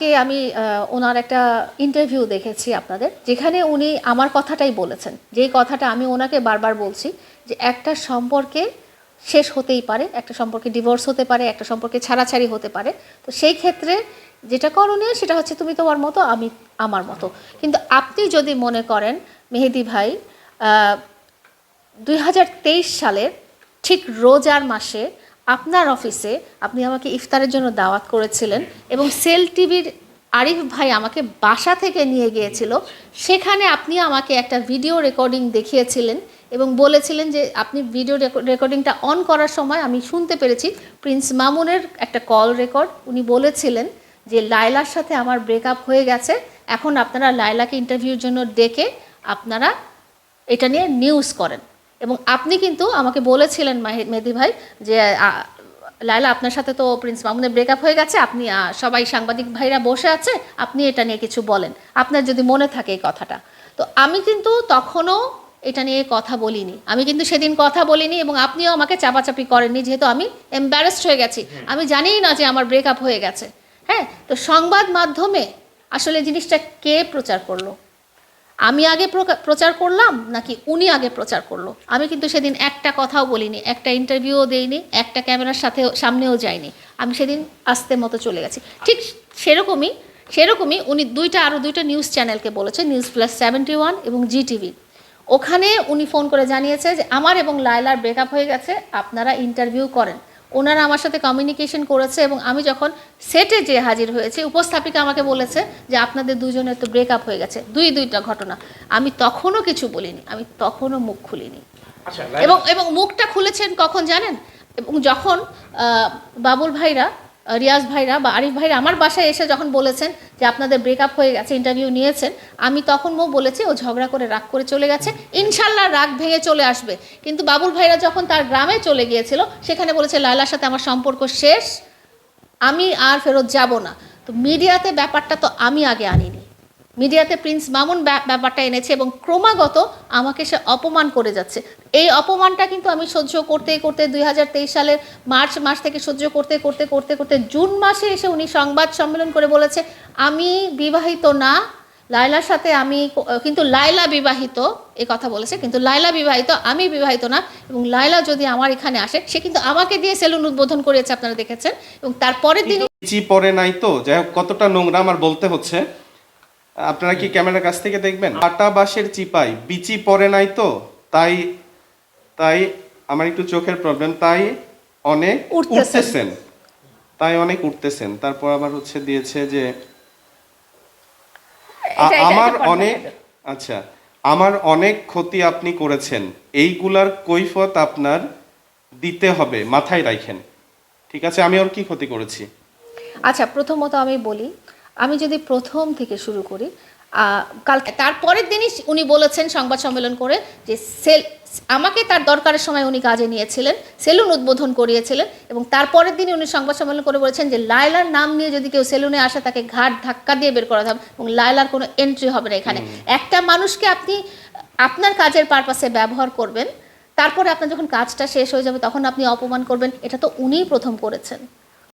কে আমি ওনার একটা ইন্টারভিউ দেখেছি আপনাদের, যেখানে উনি আমার কথাটাই বলেছেন। যেই কথাটা আমি ওনাকে বারবার বলছি যে একটা সম্পর্কে শেষ হতেই পারে, একটা সম্পর্কে ডিভোর্স হতে পারে, একটা সম্পর্কে ছাড়াছাড়ি হতে পারে। তো সেই ক্ষেত্রে যেটা করণীয় সেটা হচ্ছে তুমি তোমার মতো, আমি আমার মতো। কিন্তু আপনি যদি মনে করেন, মেহেদি ভাই দুই হাজার তেইশ সালের ঠিক রোজার মাসে আপনার অফিসে আপনি আমাকে ইফতারের জন্য দাওয়াত করেছিলেন এবং সেল টিভির আরিফ ভাই আমাকে বাসা থেকে নিয়ে গিয়েছিল। সেখানে আপনি আমাকে একটা ভিডিও রেকর্ডিং দেখিয়েছিলেন এবং বলেছিলেন যে আপনি ভিডিও রেকর্ডিংটা অন করার সময় আমি শুনতে পেরেছি প্রিন্স মামুনের একটা কল রেকর্ড। উনি বলেছিলেন যে লায়লার সাথে আমার ব্রেকআপ হয়ে গেছে। এখন আপনারা লায়লাকে ইন্টারভিউর জন্য ডেকে আপনারা এটা নিয়ে নিউজ করেন। এবং আপনি কিন্তু আমাকে বলেছিলেন মাহি- মেহেদি ভাই যে আ, লায়লা আপনার সাথে তো প্রিন্স মামুনের ব্রেকআপ হয়ে গেছে আপনি সবাই সাংবাদিক ভাইরা বসে আছে আপনি এটা নিয়ে কিছু বলেন। আপনার যদি মনে থাকে এই কথাটা। তো আমি কিন্তু তখনও এটা নিয়ে কথা বলিনি। আমি কিন্তু সেদিন কথা বলিনি এবং আপনিও আমাকে চাপাচাপি করেননি যেহেতু আমি এম্বারেসড হয়ে গেছি। আমি জানিই না যে আমার ব্রেকআপ হয়ে গেছে। হ্যাঁ তো সংবাদ মাধ্যমে আসলে জিনিসটা কে প্রচার করল? আমি আগে প্রচার করলাম নাকি উনি আগে প্রচার করল? আমি কিন্তু সেদিন একটা কথাও বলিনি, একটা ইন্টারভিউও দেইনি, একটা ক্যামেরার সাথে সামনেও যাইনি। আমি সেদিন আস্তে মতো চলে গেছি। ঠিক সেরকমই সেরকমই উনি দুইটা আরও দুইটা নিউজ চ্যানেলকে বলেছে নিউজ প্লাস সেভেন্টি ওয়ান এবং জি টিভি ওখানে উনি ফোন করে জানিয়েছে যে, আমার এবং লায়লার ব্রেকআপ হয়ে গেছে, আপনারা ইন্টারভিউ করেন। ওনারা আমার সাথে কমিউনিকেশন করেছে এবং আমি যখন সেটে যে হাজির হয়েছে উপস্থাপিকা আমাকে বলেছে যে আপনাদের দুজনের তো ব্রেকআপ হয়ে গেছে দুই দুইটা ঘটনা। আমি তখনও কিছু বলিনি আমি তখনও মুখ খুলিনি। আচ্ছা এবং এবং মুখটা খুলেছেন কখন জানেন? এবং যখন আহ, বাবুল ভাইরা রিয়াজ ভাইরা বা আরিফ ভাইরা আমার বাসায় এসে যখন বলেছেন যে আপনাদের ব্রেকআপ হয়ে গেছে ইন্টারভিউ নিয়েছেন, আমি তখন মো বলেছি, ও ঝগড়া করে রাগ করে চলে গেছে। ইনশাল্লাহ রাগ ভেঙে চলে আসবে। কিন্তু বাবুল ভাইরা যখন তার গ্রামে চলে গিয়েছিল, সেখানে বলেছে, লায়লার সাথে আমার সম্পর্ক শেষ, আমি আর ফেরত যাব না। তো মিডিয়াতে ব্যাপারটা তো আমি আগে আনিনি। মিডিয়াতে প্রিন্স মামুন ব্যা- ব্যাপারটা এনেছে এবং ক্রমাগত আমাকে সে অপমান করে যাচ্ছে। এই অপমানটা কিন্তু আমি সহ্য করতে করতে দুই হাজার তেইশ সালের মার্চ মাস থেকে সহ্য করতে করতে করতে করতে জুন মাসে এসে উনি সংবাদ সম্মেলন করে বলেছে আমি বিবাহিত না। লায়লার সাথে আমি কিন্তু লায়লা বিবাহিত এ কথা বলেছে কিন্তু লায়লা বিবাহিত আমি বিবাহিত না। এবং লায়লা যদি আমার এখানে আসে সে কিন্তু আমাকে দিয়ে সেলুন উদ্বোধন করেছে আপনারা দেখেছেন। এবং তারপরের দিন পরে নাই তো? যাই হোক কতটা নোংরা আমার বলতে হচ্ছে। আপনারা কি ক্যামেরার কাছ থেকে দেখবেন? আটা বাঁশের চিপাই বিচি পরে নাই তো? তাই তাই আমার একটু চোখের প্রবলেম তাই অনেক উঠতেছেন। তাই অনেক উঠতেছেন। তারপর আবার হচ্ছে দিয়েছে যে আমার অনেক আচ্ছা আমার অনেক ক্ষতি আপনি করেছেন। এইগুলার কৈফত আপনার দিতে হবে মাথায় রাখেন। ঠিক আছে? আমি ওর কি ক্ষতি করেছি? আচ্ছা প্রথমত আমি বলি আমি যদি প্রথম থেকে শুরু করি কালকে তারপরের দিনই উনি বলেছেন সংবাদ সম্মেলন করে যে সেল আমাকে তার দরকারের সময় উনি কাজে নিয়েছিলেন সেলুন উদ্বোধন করিয়েছিলেন এবং তারপরের দিনই উনি সংবাদ সম্মেলন করে বলেছেন যে লায়লার নাম নিয়ে যদি কেউ সেলুনে আসে তাকে ঘাট ধাক্কা দিয়ে বের করা হবে এবং লায়লার কোনো এন্ট্রি হবে না এখানে। একটা মানুষকে আপনি আপনার কাজের পারপাসে ব্যবহার করবেন তারপরে আপনার যখন কাজটা শেষ হয়ে যাবে তখন আপনি অপমান করবেন এটা তো উনিই প্রথম করেছেন।